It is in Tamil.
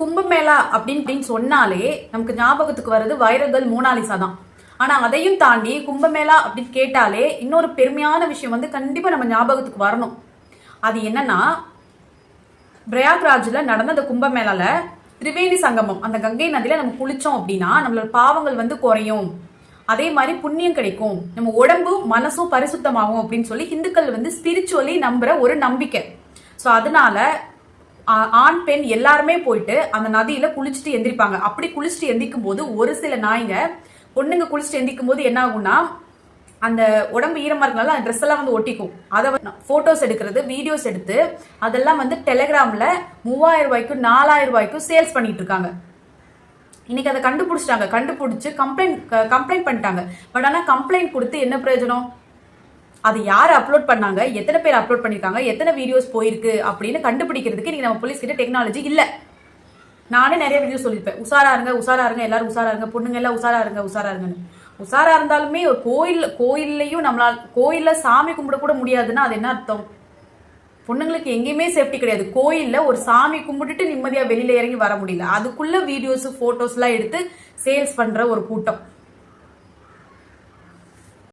கும்பமேளா அப்படின்னு அப்படின்னு சொன்னாலே நமக்கு ஞாபகத்துக்கு வர்றது வைரகல் மோனாலிசா தான் ஆனா அதையும் தாண்டி கும்பமேளா அப்படின்னு கேட்டாலே இன்னொரு பெருமையான விஷயம் வந்து கண்டிப்பா நம்ம ஞாபகத்துக்கு வரணும். அது என்னன்னா பிரயாக்ராஜ்ல நடந்த அந்த கும்பமேளால திரிவேணி சங்கமம் அந்த கங்கை நதியில நம்ம குளிச்சோம் அப்படின்னா நம்மளோட பாவங்கள் வந்து குறையும். அதே மாதிரி புண்ணியம் கிடைக்கும். நம்ம உடம்பும் மனசும் பரிசுத்தமாகும் அப்படின்னு சொல்லி ஹிந்துக்கள் வந்து ஸ்பிரிச்சுவலி நம்புற ஒரு நம்பிக்கை. ஸோ அதனால ஆண் பெண் எல்லாருமே போயிட்டு அந்த நதியில குளிச்சுட்டு எந்திரிப்பாங்க. அப்படி குளிச்சுட்டு எந்திரிக்கும் போது ஒரு சில நாய்ங்க பொண்ணுங்க குளிச்சுட்டு எந்திரிக்கும் போது என்ன ஆகும்னா அந்த உடம்பு ஈரமா இருக்கனால அந்த ட்ரெஸ் எல்லாம் வந்து ஒட்டிக்கும். அதை போட்டோஸ் எடுக்கிறது வீடியோஸ் எடுத்து அதெல்லாம் வந்து டெலிகிராம்ல மூவாயிரம் ரூபாய்க்கும் நாலாயிரம் ரூபாய்க்கும் சேல்ஸ் பண்ணிட்டு இருக்காங்க. இன்னைக்கு அதை கண்டுபிடிச்சிட்டாங்க. கண்டுபிடிச்சு கம்ப்ளைண்ட் கம்ப்ளைண்ட் பண்ணிட்டாங்க. பட் ஆனா கம்ப்ளைண்ட் கொடுத்து என்ன பிரயோஜனம்? அது யார் அப்லோட் பண்ணாங்க? எத்தனை பேர் அப்லோட் பண்ணியிருக்காங்க எத்தனை வீடியோஸ் போயிருக்கு? அப்படின்னு கண்டுபிடிக்கிறதுக்கு இன்னைக்கு நம்ம போலீஸ் கிட்ட டெக்னாலஜி இல்ல. நானே நிறைய வீடியோ சொல்லியிருப்பேன். உசாரா இருங்க உசாரா இருங்க எல்லாரும் உசாரா இருங்க பொண்ணுங்க எல்லாம் உசாரா இருங்க உசாரா இருங்கன்னு. உசாரா இருந்தாலுமே ஒரு கோயில் கோயில்லையும் நம்மளால் கோயில்ல சாமி கும்பிட கூட முடியாதுன்னா அது என்ன அர்த்தம்? பொண்ணுங்களுக்கு எங்கேயுமே சேஃப்டி கிடையாது. கோயில்ல ஒரு சாமி கும்பிட்டுட்டு நிம்மதியா வெளியில இறங்கி வர முடியல. அதுக்குள்ள வீடியோஸ் போட்டோஸ் எல்லாம் எடுத்து சேல்ஸ் பண்ற ஒரு கூட்டம்.